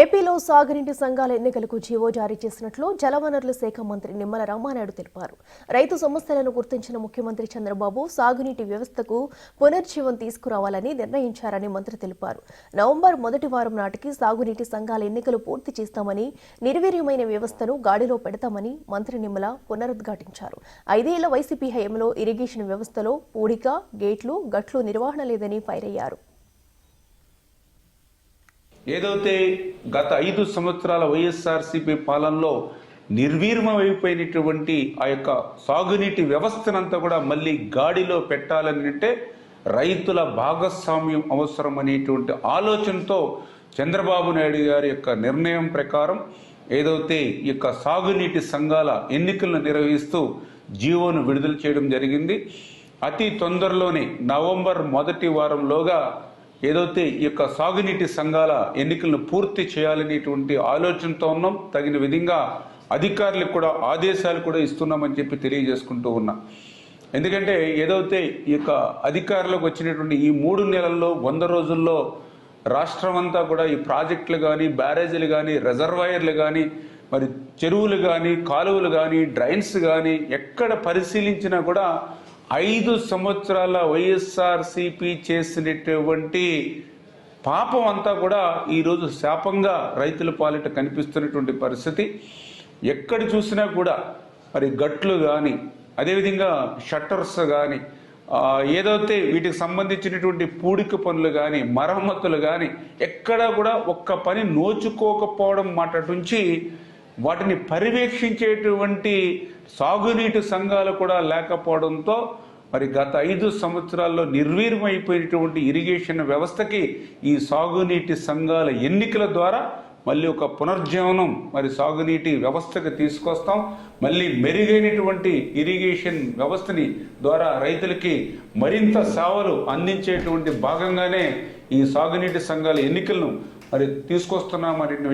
ఏపీలో సాగునీటి సంఘాల ఎన్నికలకు జీవో జారీ చేసినట్లు జలవనరుల శాఖ మంత్రి నిమ్మల రామానాయుడు తెలిపారు. రైతు సమస్యలను గుర్తించిన ముఖ్యమంత్రి చంద్రబాబు సాగునీటి వ్యవస్థకు పునర్జీవం తీసుకురావాలని నిర్ణయించారని మంత్రి తెలిపారు. నవంబర్ మొదటి వారం నాటికి సాగునీటి సంఘాల ఎన్నికలు పూర్తి చేస్తామని నిర్వీర్యమైన వ్యవస్థను గాడిలో పెడతామని మంత్రి నిమ్మల పునరుద్ఘాటించారు. ఐదేళ్ళ వైసీపీ హయాంలో ఇరిగేషన్ వ్యవస్థలో పూడిక గేట్లు గట్లు నిర్వహణ లేదని ఫైర్ అయ్యారు. ఏదైతే గత ఐదు సంవత్సరాల వైఎస్ఆర్సీపీ పాలనలో నిర్వీర్మమైపోయినటువంటి ఆ యొక్క సాగునీటి వ్యవస్థనంతా కూడా మళ్ళీ గాడిలో పెట్టాలని అంటే రైతుల భాగస్వామ్యం అవసరం అనేటువంటి ఆలోచనతో చంద్రబాబు నాయుడు గారి యొక్క నిర్ణయం ప్రకారం ఏదైతే ఈ యొక్క సాగునీటి సంఘాల ఎన్నికలను నిర్వహిస్తూ జీవోను విడుదల చేయడం జరిగింది. అతి తొందరలోనే నవంబర్ మొదటి వారంలోగా ఏదైతే ఈ యొక్క సాగునీటి సంఘాల ఎన్నికలను పూర్తి చేయాలనేటువంటి ఆలోచనతో ఉన్నాం. తగిన విధంగా అధికారులకు కూడా ఆదేశాలు కూడా ఇస్తున్నామని చెప్పి తెలియజేసుకుంటూ ఉన్నా. ఎందుకంటే ఏదైతే ఈ యొక్క అధికారులకు వచ్చినటువంటి ఈ మూడు నెలల్లో వంద రోజుల్లో రాష్ట్రం అంతా కూడా ఈ ప్రాజెక్టులు కానీ బ్యారేజీలు కానీ రిజర్వాయర్లు కానీ మరి చెరువులు కానీ కాలువలు కానీ డ్రైన్స్ కానీ ఎక్కడ పరిశీలించినా కూడా ఐదు సంవత్సరాల వైఎస్ఆర్సిపి చేసినటువంటి పాపం అంతా కూడా ఈరోజు శాపంగా రైతుల పాలిట కనిపిస్తున్నటువంటి పరిస్థితి. ఎక్కడ చూసినా కూడా మరి గట్లు కానీ అదేవిధంగా షట్టర్స్ కానీ ఏదైతే వీటికి సంబంధించినటువంటి పూడిక పనులు కానీ మరమ్మతులు కానీ ఎక్కడా కూడా ఒక్క పని నోచుకోకపోవడం మాట నుంచి వాటిని పర్యవేక్షించేటువంటి సాగునీటి సంఘాలు కూడా లేకపోవడంతో మరి గత ఐదు సంవత్సరాల్లో నిర్వీర్యమైపోయినటువంటి ఇరిగేషన్ వ్యవస్థకి ఈ సాగునీటి సంఘాల ఎన్నికల ద్వారా మళ్ళీ ఒక పునర్జీవనం మరి సాగునీటి వ్యవస్థకు తీసుకొస్తాం. మళ్ళీ మెరుగైనటువంటి ఇరిగేషన్ వ్యవస్థని ద్వారా రైతులకి మరింత సేవలు అందించేటువంటి భాగంగానే ఈ సాగునీటి సంఘాల ఎన్నికలను మరి తీసుకొస్తున్నామనే విషయం